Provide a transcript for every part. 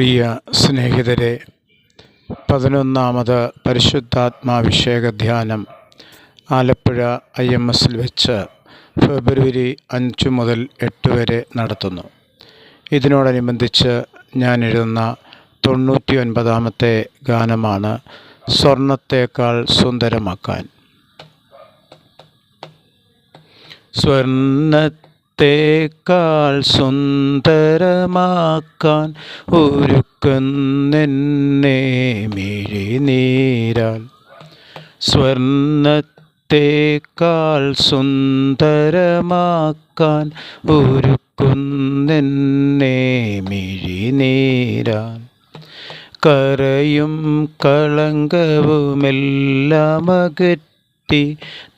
പ്രിയ സ്നേഹിതരെ പതിനൊന്നാമത് പരിശുദ്ധാത്മാഭിഷേക ധ്യാനം Alappuzha I M എസിൽ വെച്ച് ഫെബ്രുവരി അഞ്ച് മുതൽ എട്ട് വരെ നടത്തുന്നു. ഇതിനോടനുബന്ധിച്ച് ഞാൻ എഴുതുന്ന തൊണ്ണൂറ്റി ഒൻപതാമത്തെ ഗാനമാണ് സ്വർണത്തേക്കാൾ സുന്ദരമാക്കാൻ. സ്വർണത്തേക്കാൾ സുന്ദരമാക്കാൻ ഒരുക്കുന്നെന്നെ മിഴിനീരാൽ സ്വർണത്തേക്കാൾ സുന്ദരമാക്കാൻ ഒരുക്കുന്നെന്നെ മിഴിനീരാൽ കരയും കളങ്കവുമെല്ലാം അകറ്റി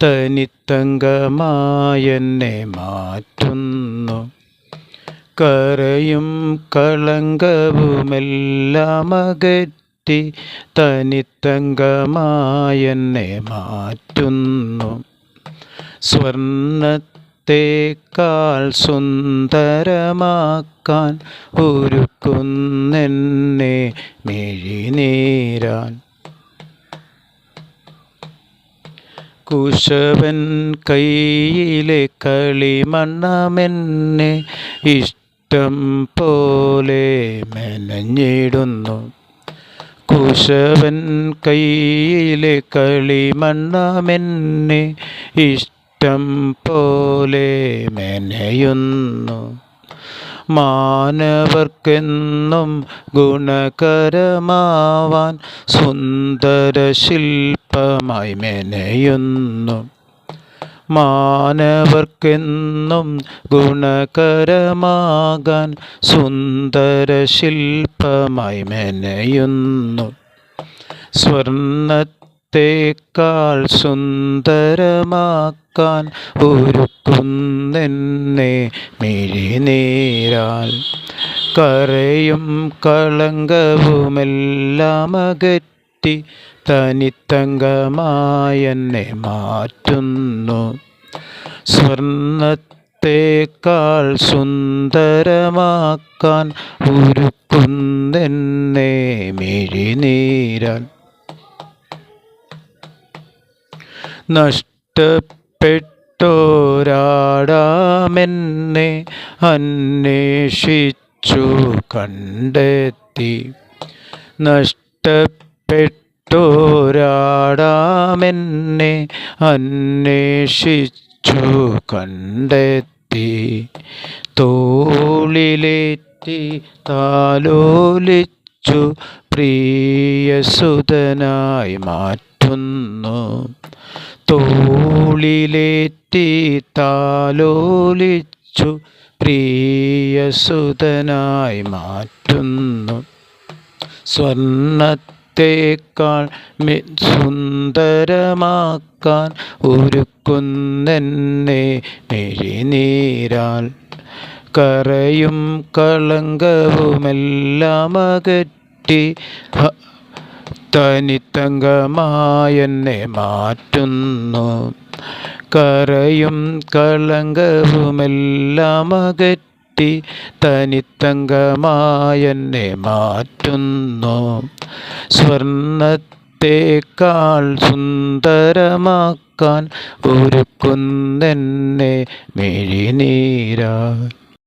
തനിത്തങ്കമായെന്നെ മാറ്റുന്നു. കരയും കളങ്കവുമെല്ലാം അകറ്റി തനിത്തങ്കമായെന്നെ മാറ്റുന്നു. സ്വർണത്തേക്കാൾ സുന്ദരമാക്കാൻ ഒരുക്കുന്നെന്നെ മിഴിനീരാൻ കുശവൻ കയ്യിലെ കളിമണ്ണമെന്നെ ഇഷ്ടം പോലെ മെനഞ്ഞിടുന്നു. കുശവൻ കയ്യിലെ കളിമണ്ണമെന്നെ ഇഷ്ടം പോലെ മെനയുന്നു. മാനവർക്കെന്നും ഗുണകരമാവാൻ സുന്ദര ശില്പമായി മെനയുന്നു. മാനവർക്കെന്നും ഗുണകരമാകാൻ സുന്ദര ശില്പമായി മെനയുന്നു സ്വർണത്തേക്കാൾ സുന്ദരമാക്കാൻ ഒരുക്കുന്നെന്നെ മിഴിനീരാൽ കരയും കളങ്കവുമെല്ലാം അകറ്റി തനിത്തങ്കമായെന്നെ മാറ്റുന്നു. സ്വർണത്തേക്കാൾ സുന്ദരമാക്കാൻ ഒരുക്കുന്നെന്നെ മിഴിനീരാൽ നഷ്ടപ്പെട്ടോരാടാമെന്നെ അന്വേഷിച്ചു കണ്ടെത്തി. നഷ്ടപ്പെട്ടോരാടാമെന്നെ അന്വേഷിച്ചു കണ്ടെത്തി. തോളിലേറ്റി താലോലിച്ചു പ്രിയസുതനായി മാറ്റുന്നു. തോളിലേറ്റി താലോലിച്ചു പ്രിയസുതനായി മാറ്റുന്നു. സ്വർണത്തേക്കാൾ സുന്ദരമാക്കാൻ ഒരുക്കുന്നെന്നെ മിഴിനീരാൽ കറയും കളങ്കവുമെല്ലാം അകറ്റി തനിത്തങ്കമായെന്നെ മാറ്റുന്നു. കരയും കളങ്കവുമെല്ലാം അകറ്റി തനിത്തങ്കമായെന്നെ മാറ്റുന്നു. സ്വർണത്തേക്കാൾ സുന്ദരമാക്കാൻ ഒരുക്കുന്നെന്നെ മിഴിനീരാ.